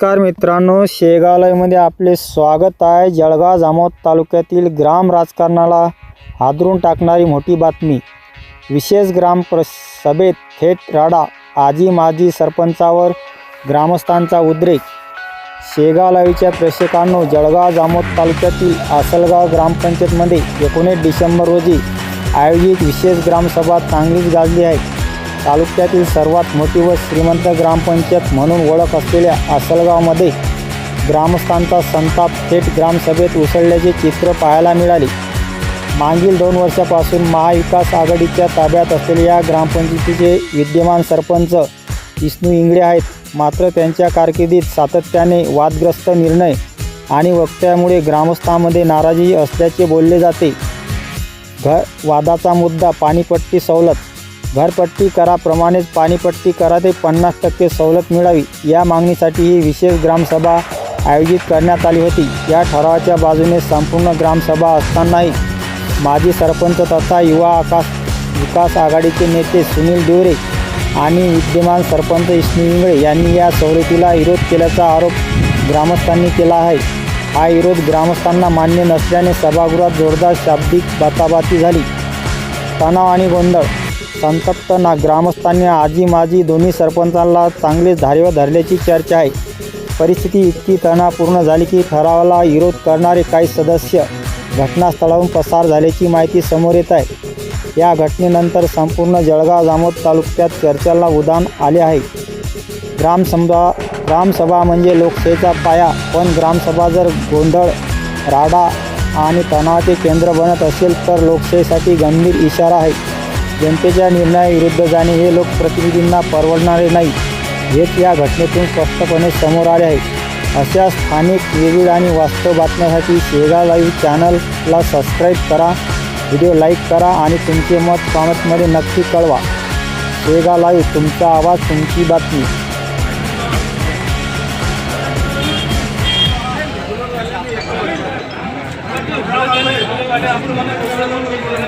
नमस्कार मित्रांनो शेगालयमध्ये आपले स्वागत आहे. जळगाव जामोद तालुक्यातील ग्राम राजकारणाला हादरून टाकणारी मोठी बातमी. विशेष ग्राम प्र सभेत थेट राडा आजी माजी सरपंचावर ग्रामस्थांचा उद्रेक. शेगालवीच्या प्रेक्षकांनो जळगाव जामोद तालुक्यातील आसलगाव ग्रामपंचायतमध्ये एकोणीस डिसेंबर रोजी आयोजित विशेष ग्रामसभा चांगलीच गाजली आहे. तालुक्यातील सर्वात मोठी व श्रीमंत ग्रामपंचायत म्हणून ओळख असलेल्या आसलगावमध्ये ग्रामस्थांचा संताप थेट ग्रामसभेत उसळल्याचे चित्र पाहायला मिळाले. मागील दोन वर्षापासून महाविकास आघाडीच्या ताब्यात असलेल्या या ग्रामपंचायतीचे विद्यमान सरपंच विष्णू इंगळे आहेत. मात्र त्यांच्या कारकिर्दीत सातत्याने वादग्रस्त निर्णय आणि वक्त्यामुळे ग्रामस्थांमध्ये नाराजी असल्याचे बोलले जाते. घ वादाचा मुद्दा पाणीपट्टी सवलत घरपट्टी कराप्रमाणेच पाणीपट्टी करा ते पन्नास टक्के सवलत मिळावी. या मागणीसाठी ही विशेष ग्रामसभा आयोजित करण्यात आली होती. या ठरावाच्या बाजूने संपूर्ण ग्रामसभा असतानाही माजी सरपंच तथा युवा आकाश विकास आघाडीचे नेते सुनील डिवरे आणि विद्यमान सरपंच विष्णू इंगळे यांनी या सवलतीला विरोध केल्याचा आरोप ग्रामस्थांनी केला आहे. हा विरोध ग्रामस्थांना मान्य नसल्याने सभागृहात जोरदार शाब्दिक बाताबाती झाली. तणाव आणि गोंधळ संतप्त ना ग्रामस्थांनी आजी माजी दोन्ही सरपंचांना चांगलेच धारेवर धरल्याची चर्चा आहे. परिस्थिती इतकी तणावपूर्ण झाली की ठरावाला विरोध करणारे काही सदस्य घटनास्थळाहून पसार झाल्याची माहिती समोर येत आहे. या घटनेनंतर संपूर्ण जळगाव जामोद तालुक्यात चर्चेला उदान आले आहे. ग्रामसभा ग्रामसभा म्हणजे लोकशाहीचा पाया पण ग्रामसभा जर गोंधळ राडा आणि तणावाचे केंद्र बनत असेल तर लोकशाहीसाठी गंभीर इशारा आहे. जनतेच्या निर्णयाविरुद्ध जाणे हे लोकप्रतिनिधींना परवडणारे नाही. हेच या घटनेतून स्पष्टपणे समोर आले आहे. अशा स्थानिक विविध आणि वास्तव बातम्यासाठी शेगाव लाईव्ह चॅनलला सबस्क्राईब करा व्हिडिओ लाईक करा आणि तुमचे मत कॉमेंटमध्ये नक्की कळवा. शेगाव लाईव्ह तुमचा आवाज तुमची बातमी. या